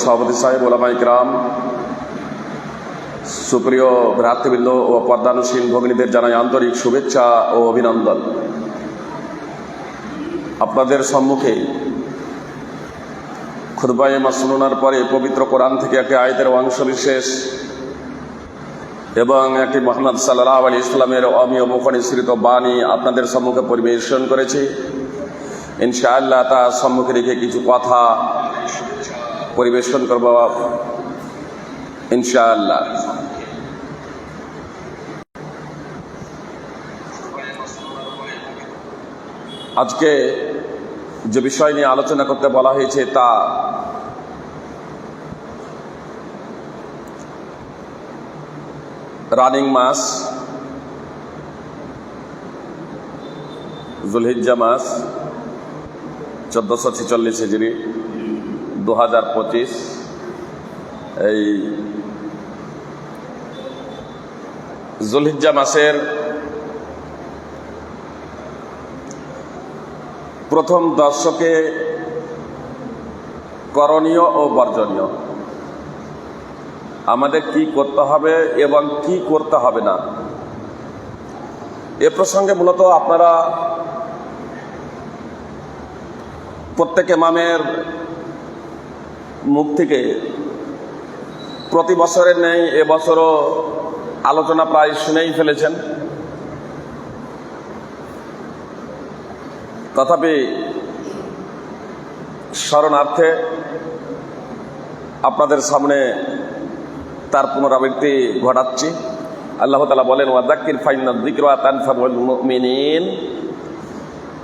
সভাপতি সাহেব ওলামা ইকরাম সুপ্রিয় ভ্রাতৃবৃন্দ ও পদ্মানুসীন ভগ্নীদের জানাই আন্তরিক শুভেচ্ছা ও অভিনন্দন। আপনাদের সম্মুখে খুদবাই মাসনুনার পরে পবিত্র কোরআন থেকে একটি আয়তের অংশ বিশেষ এবং একটি মোহাম্মদ সাল্লাহ আলী ইসলামের অমীয় মুখনিসৃত বাণী আপনাদের সম্মুখে পরিবেশন করেছি। ইনশাআল্লাহ তা সম্মুখে রেখে কিছু কথা পরিবেশন করব ইনশাআল্লাহ। আজকে যে বিষয় নিয়ে আলোচনা করতে বলা হয়েছে তা রানিং মাস, জুলহিজ্জা মাস, চোদ্দশো ছেচল্লিশ হিজড়ি দু হাজার পঁচিশ, এই জুলহিজ্জা মাসের প্রথম দর্শকে করণীয় ও বর্জনীয়। আমাদের কি করতে হবে এবং কি করতে হবে না? এ প্রসঙ্গে মূলত আপনারা প্রত্যেক মামের মুখ থেকে প্রতি বছরের নেই এবছরও আলোচনা প্রায় শুনেই ফেলেছেন। তথাপি স্মরণার্থে আপনাদের সামনে তার পুনরাবৃত্তি ঘটাচ্ছি। আল্লাহ তালা বলেন ওয়াদাক্কির ফাইনাল দিকরা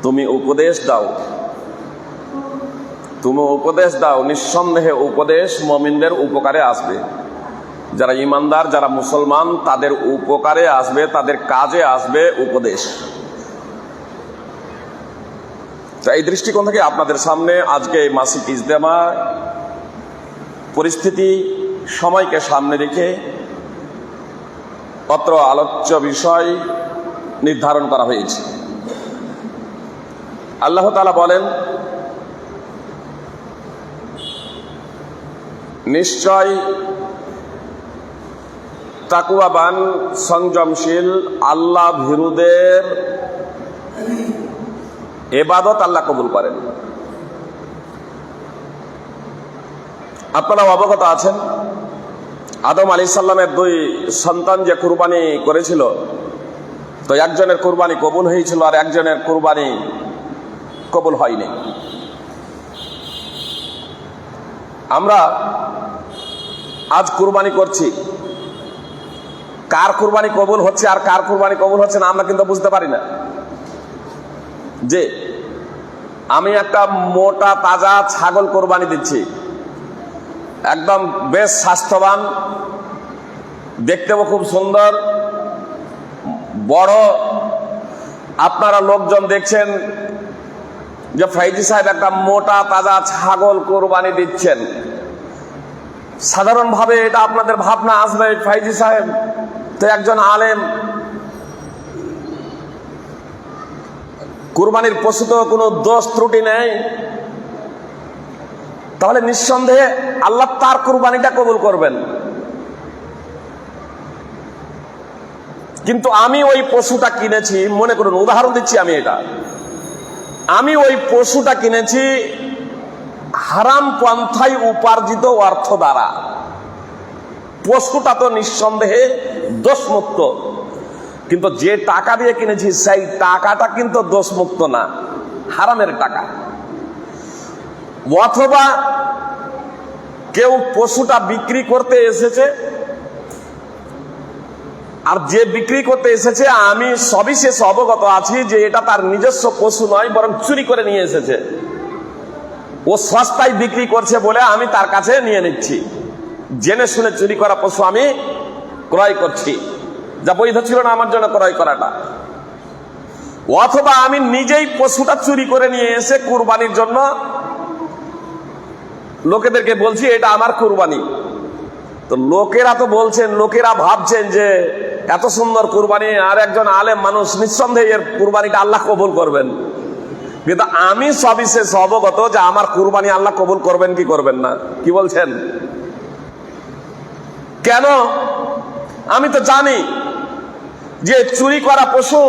তুমি উপদেশ দাও। তুমি উপদেশ দাও, নিঃসন্দেহে উপদেশ মমিনদের উপকারে আসবে। যারা ইমানদার, যারা মুসলমান, তাদের উপকারে আসবে, তাদের কাজে আসবে উপদেশ। এই দৃষ্টিকোণ থেকে আপনাদের সামনে আজকে এই মাসিক ইজতেমা পরিস্থিতি, সময়কে সামনে রেখে পত্র আলোচ্য বিষয় নির্ধারণ করা হয়েছে। আল্লাহ তালা বলেন নিশ্চয় তাকুয়াবান, সংযমশীল, আল্লাহ ভীরুদের এবাদত আল্লাহ কবুল করেন। আপনারা অবগত আছেন, আদম আলী সাল্লামের দুই সন্তান যে কুরবানি করেছিল, তো একজনের কুরবানি কবুল হয়েছিল আর একজনের কুরবানি কবুল হয়নি। আমরা আজ কুরবানি করছি। কার কুরবানি কবুল হচ্ছে আর কার কুরবানি কবুল হচ্ছে না, আমরা কিন্তু বুঝতে পারি না। যে, আমি একটা মোটা, তাজা ছাগল কোরবানি দিচ্ছি। একদম বেশ স্বাস্থ্যবান, দেখতেও খুব সুন্দর। বড়, আপনারা লোকজন দেখছেন যে ফাইজি সাহেব একটা মোটা, তাজা ছাগল কোরবানি দিচ্ছেন। সাধারণভাবে এটা আপনাদের ভাবনা আসবে ফাইজি সাহেব, তো একজন আলেম। কুরবানির পশু তো কোনো দোষ ত্রুটি নেই। তাহলে নিঃসন্দেহে আল্লাহ তার কুরবানিটা কবুল করবেন। কিন্তু আমি ওই পশুটা কিনেছি, মনে করুন, উদাহরণ দিচ্ছি আমি এটা। আমি ওই পশুটা কিনেছি হারাম পন্থায় উপার্জিত অর্থ দ্বারা। পশুটা তো নিঃসন্দেহে দোষমুক্ত। কিন্তু যে টাকা দিয়ে কিনেছি, সেই টাকাটা কিন্তু দোষমুক্ত না। হারামের টাকা। অথবা কেউ পশুটা বিক্রি করতে এসেছে, আর যে বিক্রি করতে এসেছে, আমি সবিশেষ অবগত আছি যে এটা তার নিজস্ব পশু নয়, বরং চুরি করে নিয়ে এসেছে। ও সস্তায় বিক্রি করছে বলে আমি তার কাছে নিয়ে নিচ্ছি। জেনে শুনে চুরি করা পশু আমি ক্রয় করছি। যা বৈধ ছিল না, আমার জন্য ক্রয় করাটা। অথবা আমি নিজেই পশুটা চুরি করে নিয়ে এসে কুরবানির জন্য লোকেদেরকে বলছি, এটা আমার কুরবানি। তো লোকেরা তো বলছেন, লোকেরা ভাবছেন যে এত সুন্দর কুরবানি, আর একজন আলেম মানুষ নিঃসন্দেহে এর কুরবানিটা আল্লাহ কবুল করবেন। কিন্তু আমি সবিশেষ অবগত যে আমার কুরবানি আল্লাহ কবুল করবেন কি করবেন না? কি বলছেন? কেন? আমি তো জানি যে চুরি করা পশু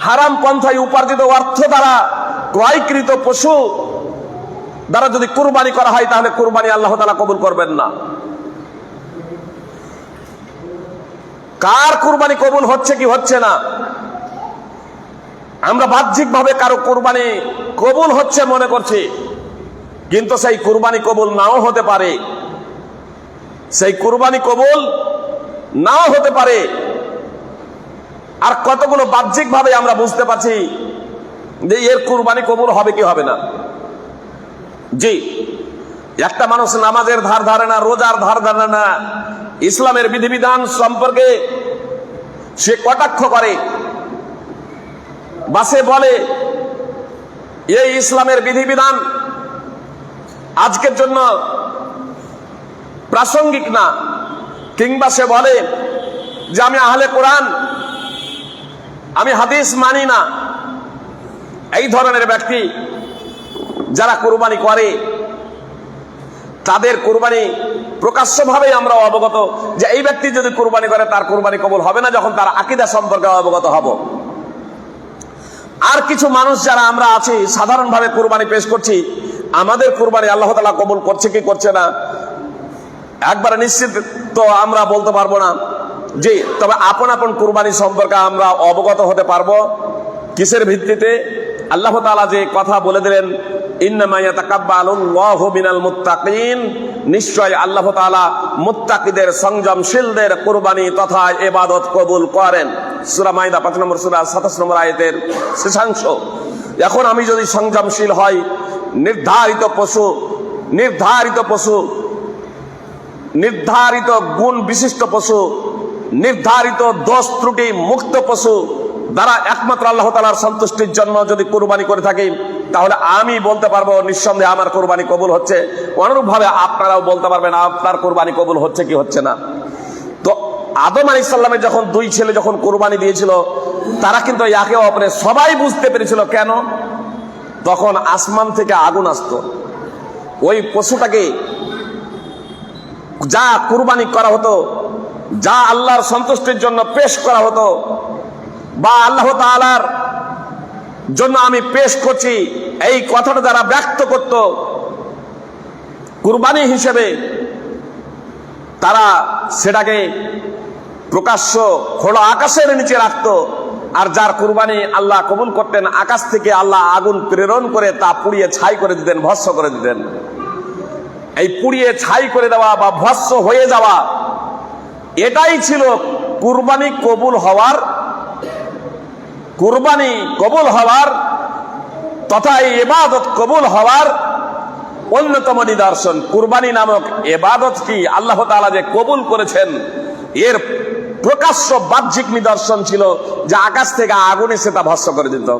হারাম পন্থায় উপার্জিত অর্থ দ্বারা ক্রয়কৃত পশু দ্বারা যদি কুরবানি করা হয়, তাহলে কুরবানি আল্লাহ তালা কবুল করবেন না। কার কুরবানি কবুল হচ্ছে কি হচ্ছে না? আমরা বাহ্যিকভাবে কারও কুরবানি কবুল হচ্ছে মনে করছি, কিন্তু সেই কুরবানি কবুল নাও হতে পারে। সেই কুরবানি কবুল নাও হতে পারে। আর কতগুলো বাহ্যিকভাবে আমরা বুঝতে পারছি যে এর কুরবানি কবুল হবে কি হবে না। জি, একটা মানুষ নামাজের ধার ধারে না, রোজার ধার ধারে না, ইসলামের বিধিবিধান সম্পর্কে সে কটাক্ষ করে। বা সে বলে, এই ইসলামের বিধিবিধান আজকের জন্য প্রাসঙ্গিক না। কিংবা সে বলে যে, আমি আহলে কোরআন, আমি হাদিস মানি না। এই ধরনের ব্যক্তি যারা কোরবানি করে, তাদের কোরবানি প্রকাশ্যভাবে আমরা অবগত যে, এই ব্যক্তি যদি কোরবানি করে, তার কোরবানি কবল হবে না, যখন তার আকিদা সম্পর্কে অবগত হব। আর কিছু মানুষ যারা আমরা আছি, সাধারণভাবে কোরবানি পেশ করছি, আমাদের কোরবানি আল্লাহ তালা কবুল করছে কি করছে না? একবারে নিশ্চিত তো আমরা বলতে পারব না। জি, তবে আপন আপন কোরবানি সম্পর্কে আমরা অবগত হতে পারব। কিসের ভিত্তিতে? আল্লাহ তালা যে কথা বলে দিলেন নিশ্চয় আল্লাহ তাআলা মুত্তাকিদের, সংযমশীলদের কুরবানি তথা এবাদত কবুল করেন। সূরা মাইদা 5 নম্বর সূরা 27 নম্বর আয়াতের শেষাংশ। এখন আমি যদি সংযমশীল হই, নির্ধারিত পশু নির্ধারিত পশু, নির্ধারিত গুণ বিশিষ্ট পশু, নির্ধারিত দোষ ত্রুটি মুক্ত পশু দ্বারা একমাত্র আল্লাহ তালার সন্তুষ্টির জন্য যদি কোরবানি করে থাকি, তাহলে আমি বলতে পারব, নিঃসন্দেহে আমার কোরবানি কবুল হচ্ছে। অনুরূপভাবে আপনারাও বলতে পারবেন, আপনার কোরবানি কবুল হচ্ছে কি হচ্ছে না। আদম আলী ইসলামের যখন দুই ছেলে যখন কোরবানি দিয়েছিল, তারা কিন্তু একে অপরে সবাই বুঝতে পেরেছিল। কেন? তখন আসমান থেকে আগুন আসতো। ওই পশুটাকে যা কুরবানি করা হতো, যা আল্লাহর সন্তুষ্টির জন্য পেশ করা হতো, বা আল্লাহ তাআলার জন্য আমি পেশ করছি, এই কথাটা যারা ব্যক্ত করত, কুরবানি হিসেবে তারা সেটাকে প্রকাশ্য খোলা আকাশের নিচে রাখত। আর যার কুরবানি আল্লাহ কবুল করতেন, আকাশ থেকে আল্লাহ আগুন প্রেরণ করে তা পুড়িয়ে ছাই করে দিতেন ভস্য করে দিতেন। এই পুড়িয়ে ছাই করে দেওয়া বা ভস্য হয়ে যাওয়া, এটাই ছিল কুরবানি কবুল হওয়ার, কুরবানি কবুল হওয়ার, তথা এবাদত কবুল হওয়ার অন্যতম নিদর্শন। কুরবানি নামক এবাদত কি? আল্লাহ তাআলা যে কবুল করেছেন, এর প্রকাশ্য বাহ্যিক নিদর্শন ছিল যে আকাশ থেকে আগুন এসে তা ভস্য করে দিত।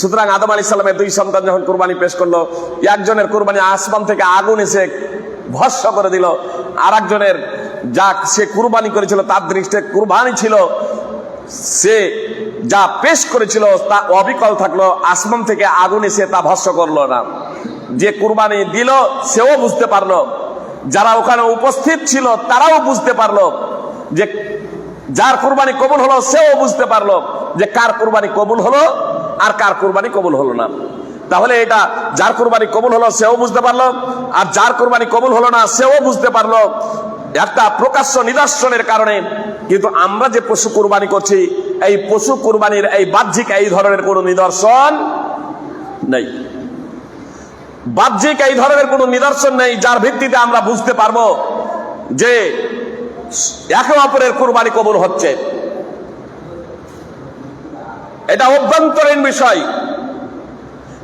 সুতরাং আদম আলী সাল্লামের দুই সন্তান যখন কুরবানি পেশ করল, একজনের কুরবানি আসমান থেকে আগুন এসে ভস্য করে দিল আর একজনের যা সে কুরবানি করেছিল তার দৃষ্টিতে কুরবানি ছিল, সে যা পেশ করেছিল তা অবিকল থাকল, আসমান থেকে আগুন এসে তা ভস্য করল না। যে কুরবানি দিল, সেও বুঝতে পারল। যারা ওখানে উপস্থিত ছিল, তারাও বুঝতে পারল যে যার কুরবানি কবুল হলো, সেও বুঝতে পারল যে কার কুরবানি কবুল হলো আর কার কুরবানি কবুল হলো না। তাহলে এটা যার কুরবানি কবুল হলো, সেও বুঝতে পারল আর যার কুরবানি কবুল হলো না, সেও বুঝতে পারল। একটা প্রকাশ্য নিদর্শনের কারণে কিন্তু আমরা যে পশু কুরবানি করছি, এই পশু কুরবানির এই বাহ্যিক এই ধরনের কোনো নিদর্শন নেই। বাহ্যিক এই ধরনের কোনো নিদর্শন নেই যার ভিত্তিতে আমরা বুঝতে পারব যে একে অপরের কুরবানি কবুল হচ্ছে। এটা অভ্যন্তরীণ বিষয়।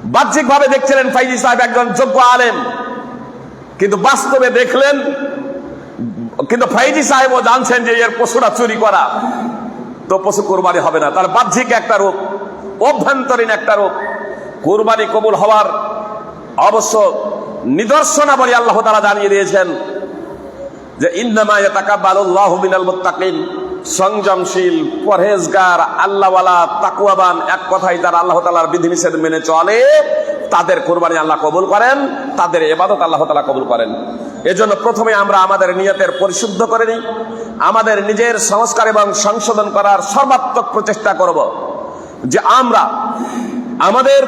বাহ্যিক ভাবে দেখছিলেন ফাইজি সাহেব একজন যোগ্য আলেম। কিন্তু বাস্তবে দেখলেন, কিন্তু ফাইজি সাহেবও জানছেন যে এর পশুরা চুরি করা। তো পশু কোরবানি হবে না। তার বাহ্যিক একটা রূপ, অভ্যন্তরীণ একটা রূপ। কোরবানি কবুল হওয়ার অবশ্য নিদর্শনাবলী আল্লাহ তারা জানিয়ে দিয়েছেন। যে মিনাল সংযমশীল, পরহেজগার, আল্লাহওয়ালা তাকুয়াবান এক কথাই যারা আল্লাহ তালার বিধিনিষেধ মেনে চলে, তাদের কোরবানি আল্লাহ কবুল করেন, তাদের এবাদত আল্লাহ তালা কবুল করেন। এজন্য প্রথমে আমরা আমাদের নিয়তের পরিশুদ্ধ করে নিই, আমাদের নিজের সংস্কার এবং সংশোধন করার সর্বাত্মক প্রচেষ্টা করব যে আমরা আমাদের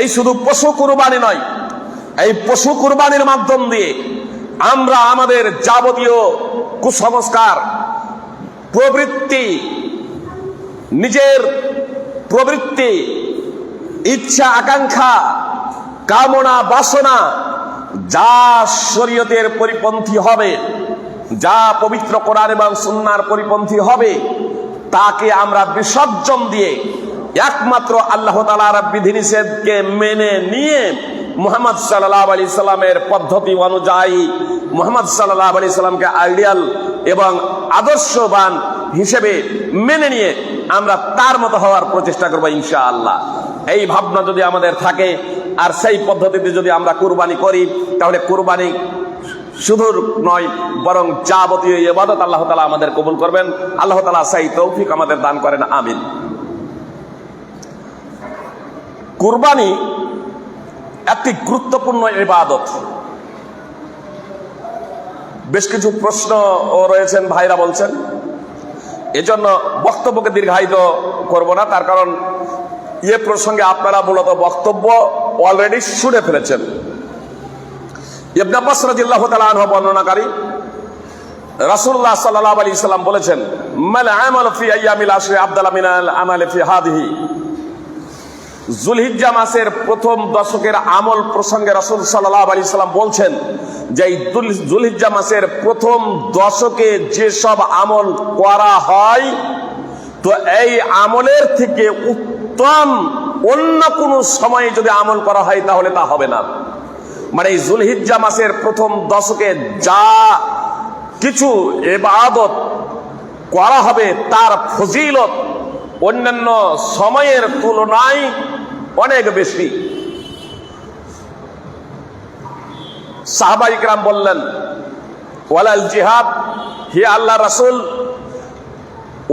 এই শুধু পশু কুরবানি নয়, এই পশু কুরবানির মাধ্যম দিয়ে আমরা আমাদের যাবতীয় কুসংস্কার, প্রবৃত্তি, নিজের প্রবৃত্তি, ইচ্ছা, আকাঙ্ক্ষা, কামনা, বাসনা, যা শরীয়তের পরিপন্থী হবে, যা পবিত্র কোরআন এবং সুন্নার পরিপন্থী হবে, তাকে আমরা বিসর্জন দিয়ে একমাত্র আল্লাহ তালার বিধিনিষেধকে মেনে নিয়ে মোহাম্মদ সাল্লাহ আলি সাল্লামের পদ্ধতি অনুযায়ী মোহাম্মদ সাল্লাহ আলি সাল্লামকে আইডিয়াল এবং আদর্শবান হিসেবে মেনে নিয়ে আমরা তার মতো হওয়ার প্রচেষ্টা করব ইনশা আল্লাহ এই ভাবনা যদি আমাদের থাকে আর সেই পদ্ধতিতে যদি আমরা কুরবানি করি, তাহলে কুরবানি শুধু নয়, বরং যাবতীয় ইবাদত আল্লাহ তালা আমাদের কবুল করবেন। আল্লাহ তালা সেই তৌফিক আমাদের দান করেন, আমিন। কুরবানি একটি গুরুত্বপূর্ণ ইবাদত। বেশ কিছু প্রশ্ন রয়েছেন, ভাইরা বলছেন। এজন্য বক্তব্যকে দীর্ঘায়িত করব না, তার কারণ এ প্রসঙ্গে আপনারা মূলত বক্তব্য অলরেডি শুনে ফেলেছেন। ইবনে আব্বাস রাদিয়াল্লাহু তাআলা আনহু বর্ণনাকারী রাসূলুল্লাহ সাল্লাল্লাহু আলাইহি সাল্লাম বলেছেন, মাল আমাল ফি আইয়ামিল আশরি আফদালা মিনাল আমাল ফি হাদিহি। জুলহিজ্জা মাসের প্রথম দশকের আমল প্রসঙ্গে রাসূল সাল্লাল্লাহু আলাইহি সাল্লাম বলছেন যে এই জুলহিজ্জা মাসের প্রথম দশকে যেসব আমল করা হয়, তো এই আমলের থেকে উত্তম অন্য কোনো সময়ে যদি আমল করা হয় তাহলে তা হবে না। মানে এই জুলহিজ্জা মাসের প্রথম দশকে যা কিছু এবাদত করা হবে, তার ফজিলত অন্যান্য সময়ের তুলনায় অনেক বেশি। সাহাবাইকরাম বললেন, ওয়ালাল জিহাদ, হে আল্লাহ রাসূল,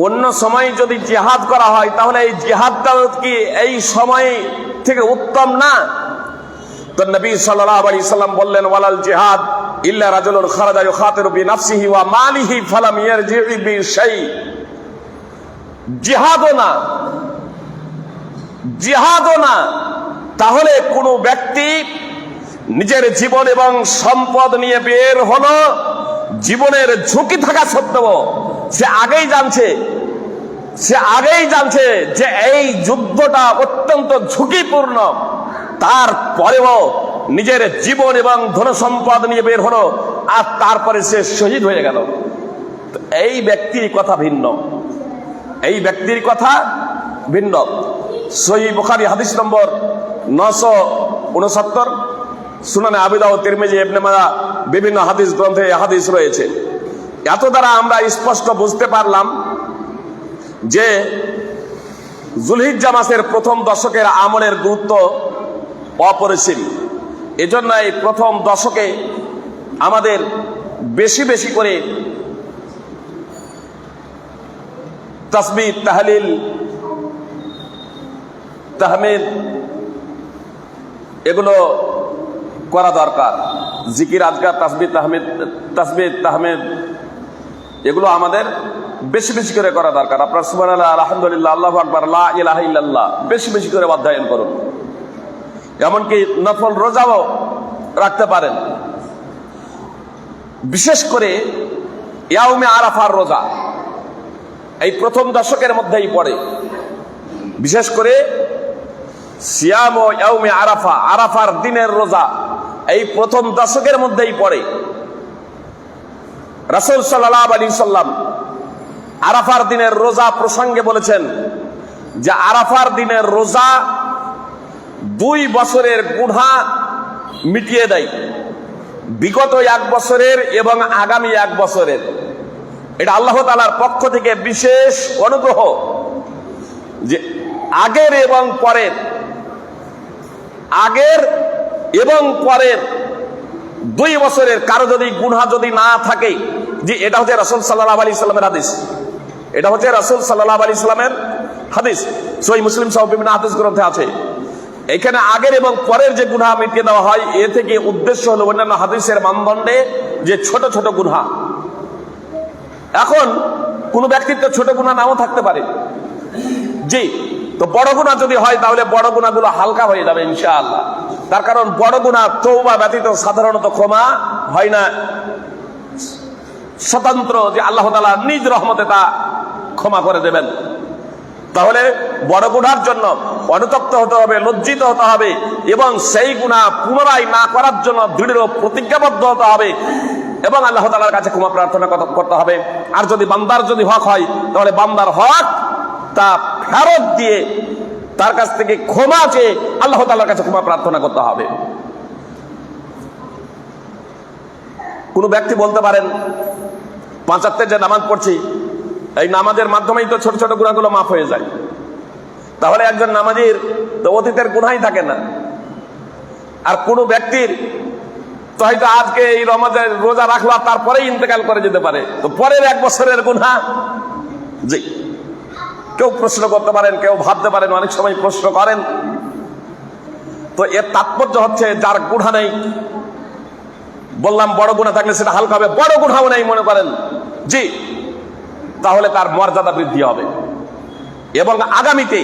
অন্য সময় যদি জিহাদ করা হয়, তাহলে এই জিহাদটা কি এই সময় থেকে উত্তম না? তো নবী আলাইহি সাল্লাম বললেন, ওয়ালাল জিহাদ, ইল্লা রাজুলুন খারাজা ইউখাতিরু বিনাফসিহি ওয়া মালিহি ফালাম ইয়ারজি বি শাই। জিহাদও না জিহাদও না। তাহলে কোনো ব্যক্তি নিজের জীবন এবং সম্পদ নিয়ে বের হলো, জীবনের ঝুঁকি থাকা সত্ত্বেও সে আগেই জানছে, সে আগেই জানছে যে এই যুদ্ধটা অত্যন্ত ঝুঁকিপূর্ণ। তারপরেও নিজের জীবন এবং ধন সম্পদ নিয়ে বের হলো আর তারপরে সে শহীদ হয়ে গেল। এই ব্যক্তির কথা ভিন্ন। এই ব্যক্তির কথা ভিন্ন। সহি বুখারি, হাদিস নম্বর নশো উনসত্তর সুনানে আবিদাও তিরমিজি, ইবনে মাজা বিভিন্ন হাদিস গ্রন্থে হাদিস রয়েছে। এত দ্বারা আমরা স্পষ্ট বুঝতে পারলাম যে জুলহিজ্জা মাসের প্রথম দশকের আমলের গুরুত্ব অপরিসীম। এজন্য এই প্রথম দশকে আমাদের বেশি বেশি করে তসবি তাহলিল তাহমিদ এগুলো করা দরকার। জিকির আজকার তাসবি তাহমিদ তাসবি তাহমিদ, এগুলো আমাদের বেশি বেশি করে করা দরকার। আপনার সুবান আলহামদুলিল্লাহ, আল্লাহ আকবর বেশি বেশি করে অধ্যয়ন করুন। এমনকি নফল রোজাও রাখতে পারেন। বিশেষ করে ইয়াউমে আরাফার রোজা। এই প্রথম দশকের মধ্যেই পড়ে। বিশেষ করে সিয়াম ইয়াউমে আরাফা, আরাফার দিনের রোজা, এই প্রথম দশকের মধ্যেই পড়ে। রাসূল সাল্লাল্লাহু আলাইহি সাল্লাম আরাফার দিনের রোজা প্রসঙ্গে বলেছেন যে আরাফার দিনের রোজা দুই বছরের গুণা মিটিয়ে দেয়। বিগত এক বছরের এবং আগামী এক বছরের। এটা আল্লাহ তালার পক্ষ থেকে বিশেষ অনুগ্রহ যে আগের এবং পরের আগের এবং পরের দুই বছরের, কারও যদি গুণা যদি না থাকে, যে এটা হচ্ছে রসুল সাল্লাহ আলী সাল্লামের আদেশ এটা হচ্ছে রাসুল সাল্লাহ আলী ইসলামের হাদিস। সই মুসলিম সহ বিভিন্ন হাদিস গ্রন্থে আছে। এখানে আগের এবং পরের যে গুণা মিটিয়ে দেওয়া হয়, এ থেকে উদ্দেশ্য হলো অন্যান্য হাদিসের মানদণ্ডে যে ছোট ছোট গুণা এখন কোন ব্যক্তিত্ব ছোট গুণা নাও থাকতে পারে। জি তো বড় গুণা যদি হয়, তাহলে বড় গুণাগুলো হালকা হয়ে যাবে ইনশাআল্লাহ। তার কারণ বড় গুণা তৌবা ব্যতীত সাধারণত ক্ষমা হয় না। স্বতন্ত্র যে আল্লাহ তালা নিজ রহমতে তা ক্ষমা করে দেবেন। তাহলে বড় গুণার জন্য অনুতপ্ত হতে হবে, লজ্জিত হতে হবে এবং সেই গুণা পুনরায় না করার জন্য দৃঢ় প্রতিজ্ঞাবদ্ধ হতে হবে এবং আল্লাহ তালার কাছে ক্ষমা প্রার্থনা করতে হবে। আর যদি বান্দার যদি হক হয়, তাহলে বান্দার হক তা ফেরত দিয়ে তার কাছ থেকে ক্ষমা চেয়ে আল্লাহ তালার কাছে ক্ষমা প্রার্থনা করতে হবে। কোনো ব্যক্তি বলতে পারেন পাঁচাত্তের যে নামাজ পড়ছি, এই নামাজের মাধ্যমেই তো ছোট ছোট গুণাগুলো মাফ হয়ে যায়। তাহলে একজন নামাজির তো অতীতের গুণাই থাকে না। আর কোনো ব্যক্তির তো হয়তো আজকে এই রমাজের রোজা রাখল আর তারপরেই ইন্তেকাল করে যেতে পারে। তো পরের এক বছরের গুণা, জি। কেউ প্রশ্ন করতে পারেন, কেউ ভাবতে পারেন, অনেক সময় প্রশ্ন করেন। তো এর তাৎপর্য হচ্ছে, যার গুণা নেই, বললাম বড় গুণা থাকলে সেটা হালকা হবে, বড় গুণাও নেই মনে করেন। জি, তাহলে তার মর্যাদা বৃদ্ধি হবে। এবং আগামীতে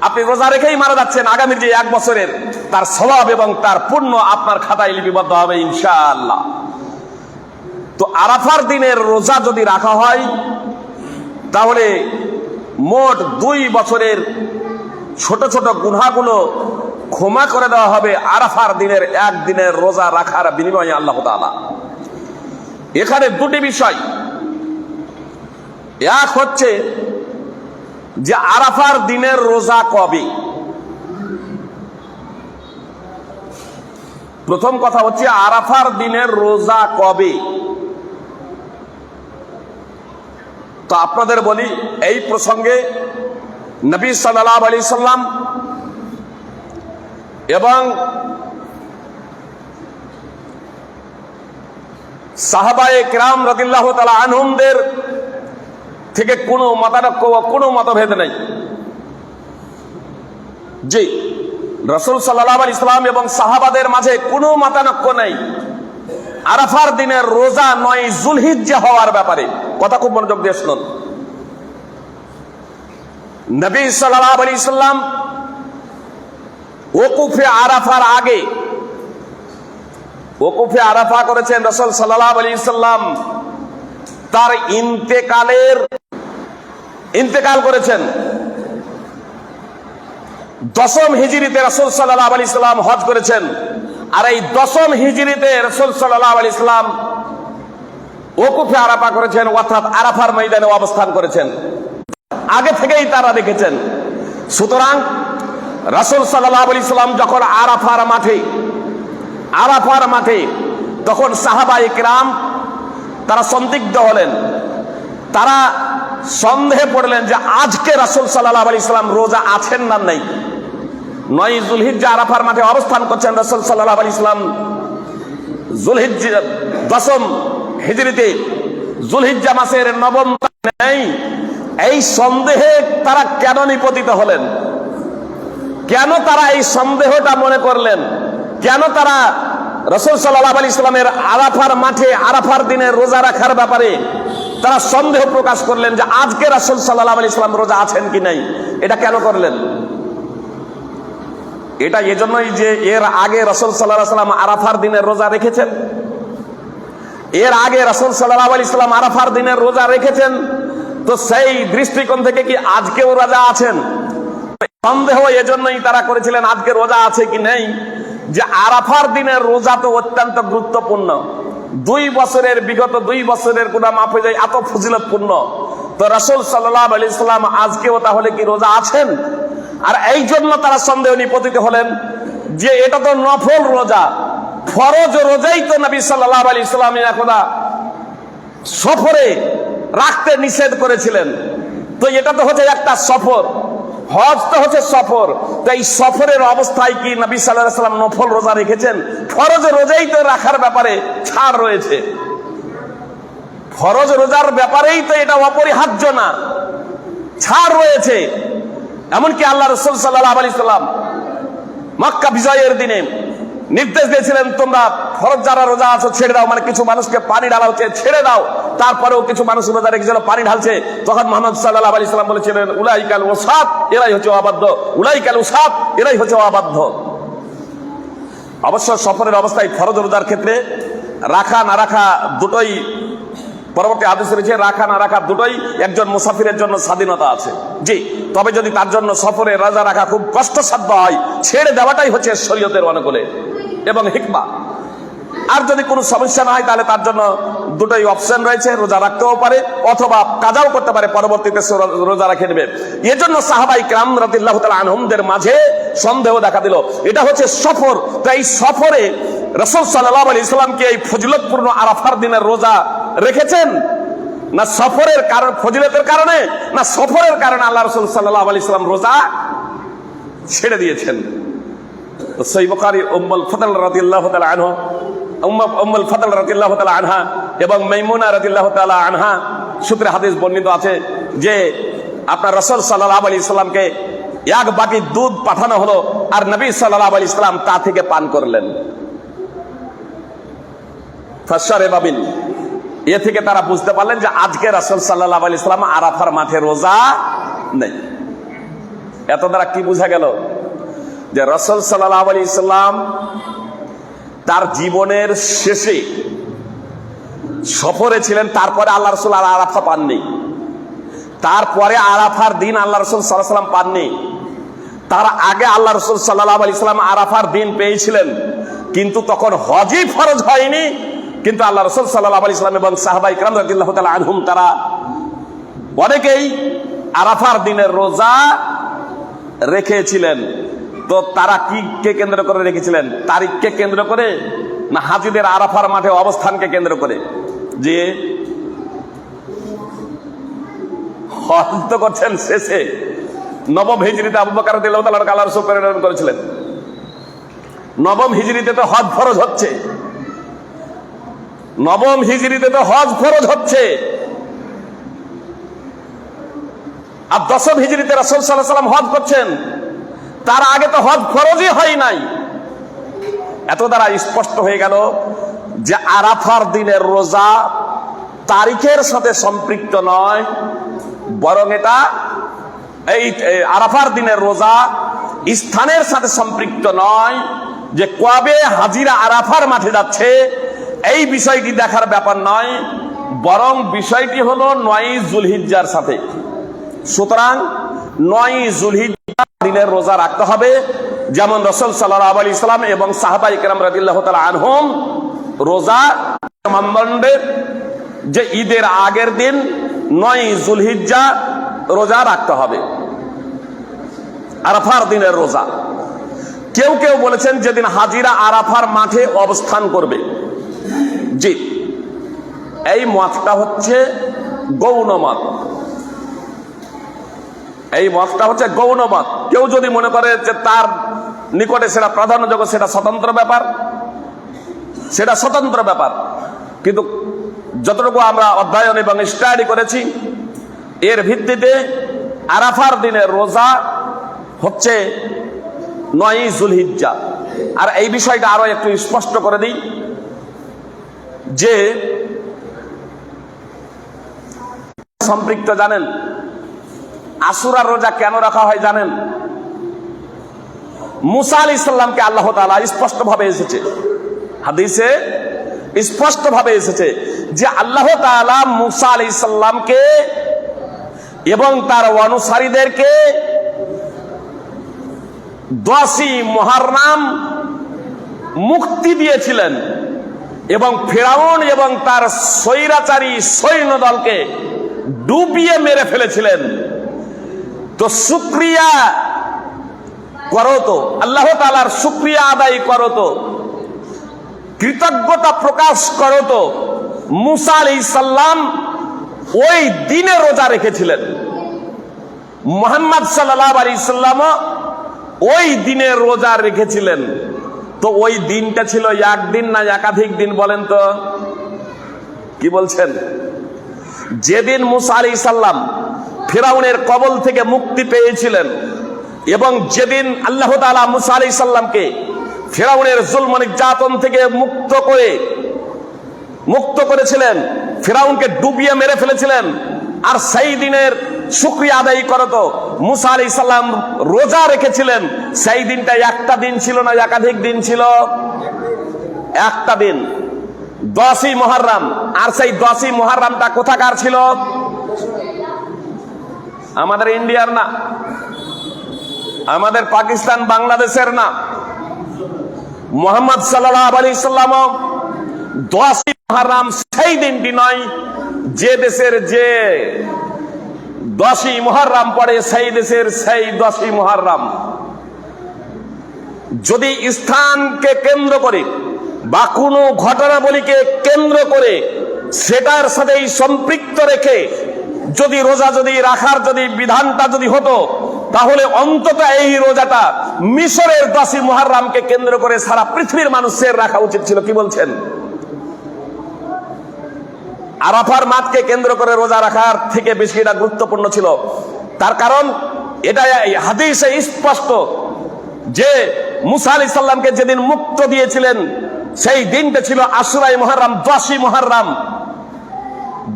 আপনি রোজা রেখেই মারা যাচ্ছেন, আগামীর যে এক বছরের তার স্বভাব এবং তার পূর্ণ আপনার খাতায় লিপিবদ্ধ হবে ইনশাআল্লাহ। তো আরাফার দিনের রোজা যদি রাখা হয়, তাহলে মোট দুই বছরের ছোট ছোট গুনাগুলো ক্ষমা করে দেওয়া হবে আরাফার দিনের এক দিনের রোজা রাখার বিনিময়ে আল্লাহ এখানে দুটি বিষয়। এক হচ্ছে যে আরাফার দিনের রোজা কবে? প্রথম কথা হচ্ছে আরাফার দিনের রোজা কবে? তো আপনাদের বলি, এই প্রসঙ্গে নবী সাল্লাহ আলি সাল্লাম এবং সাহাবায়ে কিরাম রদিল্লাহ তালা আনহুমদের থেকে কোনো মতানক্য কোনো মতভেদ নেই। জি, রসুল সাল্লাহ আল ইসলাম এবং সাহাবাদের মাঝে কোনো মতানক্য নেই। আরাফার দিনের রোজা নয়, জুলহিজ্জা হওয়ার ব্যাপারে। কথা খুব মনোযোগ দিয়ে শুনুন। নবী সাল্লাহ আলি ইসলাম ওকুফে আরাফার আগে ওকুফে আরাফা করেছেন রসুল সাল্লাহ আলি সাল্লাম। তার ইন্তেকালের ইন্তেকাল করেছেন। দশম হিজড়িতে রসুল সাল্লাহ আলি ইসলাম হজ করেছেন। আর এই দশম হিজড়িতে রসুল সাল্লাহ আলি ইসলাম ওকুফে আরাফা করেছেন, অর্থাৎ আরাফার ময়দানে অবস্থান করেছেন। আগে থেকেই তারা দেখেছেন। সুতরাং রাসুল ইসলাম যখন আরাফার মাঠে আরাফার মাঠে তখন সাহাবা ইকরাম তারা সন্দিগ্ধ হলেন। তারা সন্দেহে পড়লেন যে আজকে রাসুল সাল্লাহ আলি ইসলাম রোজা আছেন না নেই। নয় জুলহিজ্জা আরাফার মাঠে অবস্থান করছেন রাসুল সাল্লাহ আলি ইসলাম জুলহিজ্জা দশম হিজড়িতে জুলহিজ্জা মাসের নবম নেই। এই সন্দেহে তারা কেন নিপতিত হলেন? কেন তারা এই সন্দেহটা মনে করলেন? কেন তারা রসুল সাল্লাহ আলি ইসলামের আরাফার মাঠে আরাফার দিনে রোজা রাখার ব্যাপারে তারা সন্দেহ প্রকাশ করলেন যে আজকে রসুল সাল্লাহ আলি ইসলাম রোজা আছেন কি নাই? এটা কেন করলেন? এটা এজন্যই যে এর আগে রসুল সাল্লাহ সাল্লাম আরাফার দিনের রোজা রেখেছেন। এর আগে রসুল সাল্লাহ আলি ইসলাম আরাফার দিনের রোজা রেখেছেন। তো সেই দৃষ্টিকোণ থেকে কি আজকেও রোজা আছেন? সন্দেহ এজন্যই তারা করেছিলেন, আজকে রোজা আছে কি নেই? যে আরাফার দিনের রোজা তো অত্যন্ত গুরুত্বপূর্ণ। দুই বছরের, বিগত দুই বছরের গুণা মাফ যায় এত ফজিলতপূর্ণ। তো রসুল সাল্লাহ আলি ইসলাম আজকেও তাহলে কি রোজা আছেন? আর এই জন্য তারা সন্দেহ নিপতিত হলেন যে এটা তো নফল রোজা। ফরজ রোজাই তো নবী সাল্লাহ আলি ইসলাম একদা সফরে রাখতে নিষেধ করেছিলেন। তো এটা তো হচ্ছে একটা সফর। হজ তো হচ্ছে সফর। তো এই সফরের অবস্থায় কি নবী সাল্লাহ সাল্লাম নফল রোজা রেখেছেন? ফরজ রোজাই তো রাখার ব্যাপারে ছাড় রয়েছে। ফরজ রোজার ব্যাপারেই তো এটা অপরিহার্য না। ছাড় রয়েছে। এমনকি আল্লাহ রসুল সাল্লাহ আলি সাল্লাম মক্কা বিজয়ের দিনে নির্দেশ দিয়েছিলেন, তোমরা ফরজ যারা রোজা আছো ছেড়ে দাও মানে কিছু মানুষকে পানি ঢালা হচ্ছে ছেড়ে দাও। তারপরেও কিছু মানুষ রোজা রেখেছিল পানি ঢালছে। তখন মোহাম্মদ সাল্লাহ আলি সাল্লাম বলেছিলেন, উলাইকাল ওসাদ এরাই হচ্ছে অবাধ্য। উলাই উলাইকাল ওসাদ এরাই হচ্ছে অবাধ্য। অবশ্য সফরের অবস্থায় ফরজ রোজার ক্ষেত্রে রাখা না রাখা দুটোই পরবর্তী আদেশ রয়েছে। রাখা না রাখা দুটোই একজন মুসাফিরের জন্য স্বাধীনতা আছে। জি, তবে যদি তার জন্য সফরে রাজা রাখা খুব কষ্টসাধ্য হয়, ছেড়ে দেওয়াটাই হচ্ছে শরীয়তের অনুকূলে। এবং হিকমা। আর যদি কোনো সমস্যা না হয়, তাহলে তার জন্য দুটোই অপশন রয়েছে, রোজা রাখতেও পারে অথবা কাজাও করতে পারে, পরবর্তীতে রোজা রেখে নেবে এজন্য সাহাবাই ক্রাম রাতিল্লাহ আনহমদের মাঝে সন্দেহ দেখা দিল। এটা হচ্ছে সফর। তো এই সফরে রসুল সাল্লাহ আলী ইসলামকে এই ফজিলতপূর্ণ আরাফার দিনের রোজা রেখেছেন? না সফরের কারণ, ফজিলতের কারণে? না সফরের কারণে আল্লাহ রসুল সাল্লাহ আলী ইসলাম রোজা ছেড়ে দিয়েছেন? বুখারী, উম্মুল উম্মুল ফদল আনহা এবং তাআলা আনহা বর্ণিত আছে যে আপনার এক বাটি দুধ পাঠানো হলো আর নবী সাল্লাল্লাহু আলাইহি সাল্লাম তা থেকে পান করলেন। এ থেকে তারা বুঝতে পারলেন যে আজকে রাসূল সাল্লাল্লাহু আলাইহি সাল্লাম আরাফার মাঠে রোজা নেই। এত দ্বারা কি বোঝা গেল? যে রসল সাল্লাহ আলী ইসলাম তার জীবনের শেষে সফরে ছিলেন, তারপরে আল্লাহ রসুল আর আরাফা পাননি। তারপরে আরাফার দিন আল্লাহ রসুল সাল্লাহ সাল্লাম পাননি। তার আগে আল্লাহ রসুল সাল্লাহ আলি ইসলাম আরাফার দিন পেয়েছিলেন, কিন্তু তখন হজই ফরজ হয়নি। কিন্তু আল্লাহ রসুল সাল্লাহ আলি ইসলাম এবং সাহাবাই ইকরাম রাদিয়াল্লাহু তাআলা আনহুম, তারা অনেকেই আরাফার দিনের রোজা রেখেছিলেন। তো তারা কি কে কেন্দ্র করে রেখেছিলেন? তারিখকে কেন্দ্র করে না হাজিদের আরাফার মাঠে অবস্থানকে কেন্দ্র করে? যে হজ তো করছেন শেষে। নবম হিজড়িতে আবু বকর রাদিয়াল্লাহু তাআলা আল্লাহ প্রেরণ করেছিলেন। নবম হিজড়িতে তো হজ ফরজ হচ্ছে। নবম হিজড়িতে তো হজ ফরজ হচ্ছে। আর দশম হিজড়িতে রাসূল আলাইহি সাল্লাম হজ করছেন। তার আগে তো হজ ফরজই হয় নাই। এত দ্বারা স্পষ্ট হয়ে গেল যে আরাফার দিনের রোজা তারিখের সাথে সম্পৃক্ত নয়, বরং এটা এই আরাফার দিনের রোজা স্থানের সাথে সম্পৃক্ত নয় যে কবে হাজিরা আরাফার মাঠে যাচ্ছে, এই বিষয়টি দেখার ব্যাপার নয়, বরং বিষয়টি হলো নয় জুলহিজ্জার সাথে। সুতরাং নয় জুলহিজ্জা দিনের রোজা রাখতে হবে। যেমন রসুল আলী ইসলাম এবং সাহাবা ইকরাম রাদিল্লাহ তালা আনহুম রোজা মানদণ্ডের যে ঈদের আগের দিন নয় জুলহিজ্জা রোজা রাখতে হবে। আরাফার দিনের রোজা। কেউ কেউ বলেছেন যেদিন হাজিরা আরাফার মাঠে অবস্থান করবে। জি, এই মতটা হচ্ছে গৌণ মত এই মতটা হচ্ছে গৌণ মত কেউ যদি মনে করে যে তার নিকটে সেটা প্রাধান্যযোগ্য সেটা স্বতন্ত্র ব্যাপার, সেটা স্বতন্ত্র ব্যাপার। কিন্তু যতটুকু আমরা অধ্যয়ন এবং স্টাডি করেছি, এর ভিত্তিতে আরাফার দিনে রোজা হচ্ছে নয় জুলহিজ্জা। আর এই বিষয়টা আরও একটু স্পষ্ট করে দিই, যে সম্পৃক্ত জানেন আসুরার রোজা কেন রাখা হয় জানেন? মুসা আলী ইসলামকে আল্লাহ তালা স্পষ্ট ভাবে এসেছে। হাদিসে স্পষ্ট ভাবে এসেছে যে আল্লাহ তালা মুসা আলী ইসলামকে এবং তার অনুসারীদেরকে দশই মহারাম মুক্তি দিয়েছিলেন এবং ফেরাউন এবং তার স্বৈরাচারী সৈন্য দলকে ডুবিয়ে মেরে ফেলেছিলেন। তো শুক্রিয়া করো তো। আল্লাহ তালার শুক্রিয়া আদায় করো তো। কৃতজ্ঞতা প্রকাশ করো তো। মুসা আলি সাল্লাম ওই দিনে রোজা রেখেছিলেন। মোহাম্মদ সাল্লাহ আলী ওই দিনে রোজা রেখেছিলেন। তো ওই দিনটা ছিল একদিন না একাধিক দিন বলেন তো? কি বলছেন? যেদিন মুসা আলী সাল্লাম ফেরাউনের কবল থেকে মুক্তি পেয়েছিলেন। এবং যেদিন আল্লাহ তাআলা মুসা আলী সাল্লামকে ফেরাউনের জুলম নির্যাতন থেকে মুক্ত করে, মুক্ত করেছিলেন, ফেরাউনকে ডুবিয়ে মেরে ফেলেছিলেন, আর সেই দিনের শুক্রিয়া আদায় করত, মুসা আলী সাল্লাম রোজা রেখেছিলেন। সেই দিনটা একটা দিন ছিল না, একাধিক দিন ছিল। একটা দিন। দশই মহারাম। আর সেই দশই মহারামটা কোথাকার ছিল? আমাদের ইন্ডিয়ার না, আমাদের পাকিস্তান বাংলাদেশের না। মোহাম্মদ সাল্লাহ আলী সাল্লাম দশই মহারাম সেই দিনটি নয়, যে দেশের যে দশই মহারাম পড়ে সেই দেশের সেই দশই মহারাম। যদি স্থানকে কেন্দ্র করে বা কোনো ঘটনাবলীকে কেন্দ্র করে সেটার সাথেই সম্পৃক্ত রেখে যদি রোজা যদি রাখার যদি বিধানটা যদি হতো, তাহলে অন্তত এই রোজাটা মিশরের দশই মহারামকে কেন্দ্র করে সারা পৃথিবীর মানুষের রাখা উচিত ছিল, কি বলছেন? আরাফার মাঠকে কেন্দ্র করে রোজা রাখার থেকে বেশি এটা গুরুত্বপূর্ণ ছিল। তার কারণ এটা হাদিসে স্পষ্ট যে মুসা আলি সাল্লামকে যেদিন মুক্ত দিয়েছিলেন, সেই দিনটা ছিল আশুরাই মহারাম দশই মহারাম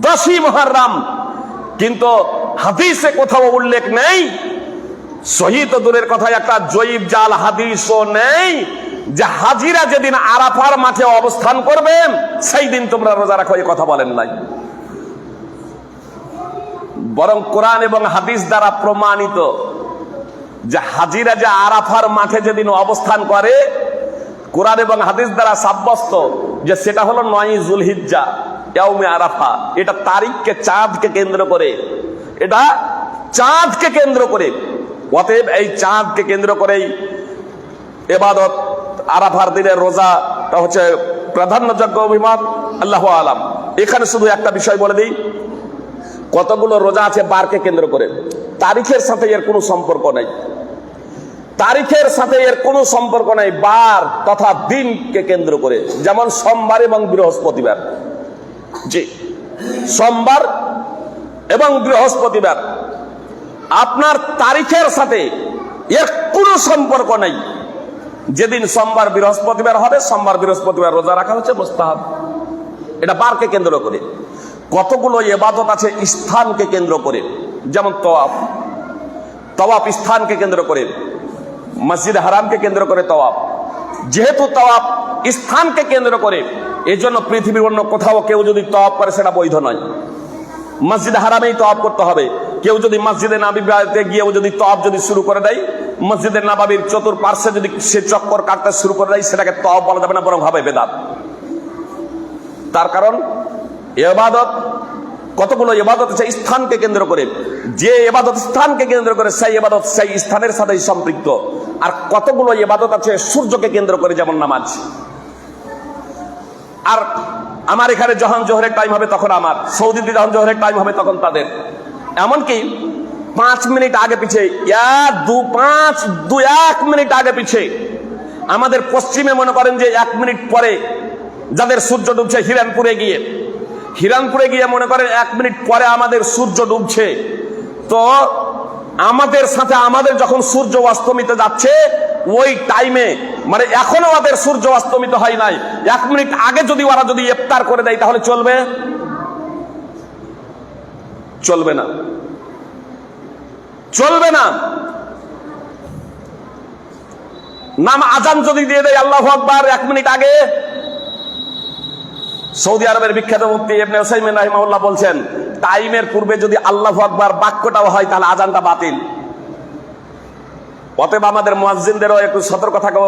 দশই মহারাম কিন্তু হাদিসে কোথাও উল্লেখ নেই শহীদ দূরের কথা একটা জয়ীব জাল হাদিসও নেই যে হাজিরা যেদিন আরাফার মাঠে অবস্থান করবেন সেই দিন তোমরা রোজা রাখো, এই কথা বলেন নাই। বরং কোরআন এবং হাদিস দ্বারা প্রমাণিত যে হাজিরা যে আরাফার মাঠে যেদিন অবস্থান করে, কোরআন এবং হাদিস দ্বারা সাব্যস্ত যে সেটা হলো নয় জুলহিজ্জা। ইয়াউমে আরাফা। এটা তারিখকে, চাঁদকে কেন্দ্র করে। এটা চাঁদকে কেন্দ্র করে। অতএব এই চাঁদকে কেন্দ্র করেই এবাদত, আরাফার দিনের রোজাটা হচ্ছে প্রাধান্যযোগ্য অভিমত আল্লাহ আলাম। এখানে শুধু একটা বিষয় বলে দিই, কতগুলো রোজা আছে বারকে কেন্দ্র করে? তারিখের সাথে এর কোনো সম্পর্ক নাই। তারিখের সাথে এর কোনো সম্পর্ক নাই, বার তথা দিনকে কেন্দ্র করে। যেমন সোমবার এবং বৃহস্পতিবার। জি সোমবার এবং বৃহস্পতিবার আপনার তারিখের সাথে এর কোনো সম্পর্ক নাই। যেদিন সোমবার বৃহস্পতিবার হবে, সোমবার বৃহস্পতিবার রোজা রাখা হচ্ছে, মোস্তাহাব। এটা বারকে কেন্দ্র করে। কতগুলো এবাদত আছে স্থানকে কেন্দ্র করে? যেমন তওয়াফ। তওয়াফ স্থানকে কেন্দ্র করে। মসজিদ হারামকে কেন্দ্র করে তওয়াফ। যেহেতু তওয়াফ স্থানকে কেন্দ্র করে এই জন্য পৃথিবীর অন্য কোথাও কেউ যদি তওয়াফ করে, সেটা বৈধ নয়। মসজিদ হারামেই তওয়াব করতে হবে। কেউ যদি মসজিদে নাবিতে গিয়েও যদি তওয়াব যদি শুরু করে দেয় মসজিদের নাবাবির চতুর্পার্শ্বে যদি সে চক্কর কাটতে শুরু করে দেয়, সেটাকে তওয়াব বলা যাবে না, বরং হবে বেদাত। তার কারণ, এবাদত, কতগুলো এবাদত আছে, স্থানকে কেন্দ্র করে। যে এবাদত স্থানকে কেন্দ্র করে, সেই এবাদত সেই স্থানের সাথেই সম্পৃক্ত। আর কতগুলো এবাদত আছে, সূর্যকে কেন্দ্র করে, যেমন নামাজ। আর আমার এখানে যখন জোহরের টাইম হবে তখন আমার সৌদিতে যখন জোহরের টাইম হবে তখন তাদের। এমনকি পাঁচ মিনিট আগে পিছে এক দু পাঁচ, দু এক মিনিট আগে পিছে আমাদের পশ্চিমে মনে করেন যে এক মিনিট পরে যাদের সূর্য ডুবছে হিরানপুরে গিয়ে হিরানপুরে গিয়ে মনে করেন এক মিনিট পরে আমাদের সূর্য ডুবছে। তো আমাদের সাথে আমাদের যখন সূর্য অস্তমিত যাচ্ছে ওই টাইমে মানে এখনও ওদের সূর্য অস্তমিত হয় নাই। এক মিনিট আগে যদি ওরা যদি ইফতার করে দেয়, তাহলে চলবে? চলবে না। চলবে না। নাম আজান যদি দিয়ে দেয়, আল্লাহ আকবার, এক মিনিট আগে। সৌদি আরবের বিখ্যাত মুক্তি ইবনে ওসাইমিন রাহিমাহুল্লাহ বলছেন টাইমের পূর্বে যদি আল্লাহ আকবার বাক্যটাও হয়, তাহলে আজানটা বাতিল। অতএব আমাদের মোয়াজিনদেরও একটু সতর্ক থাকা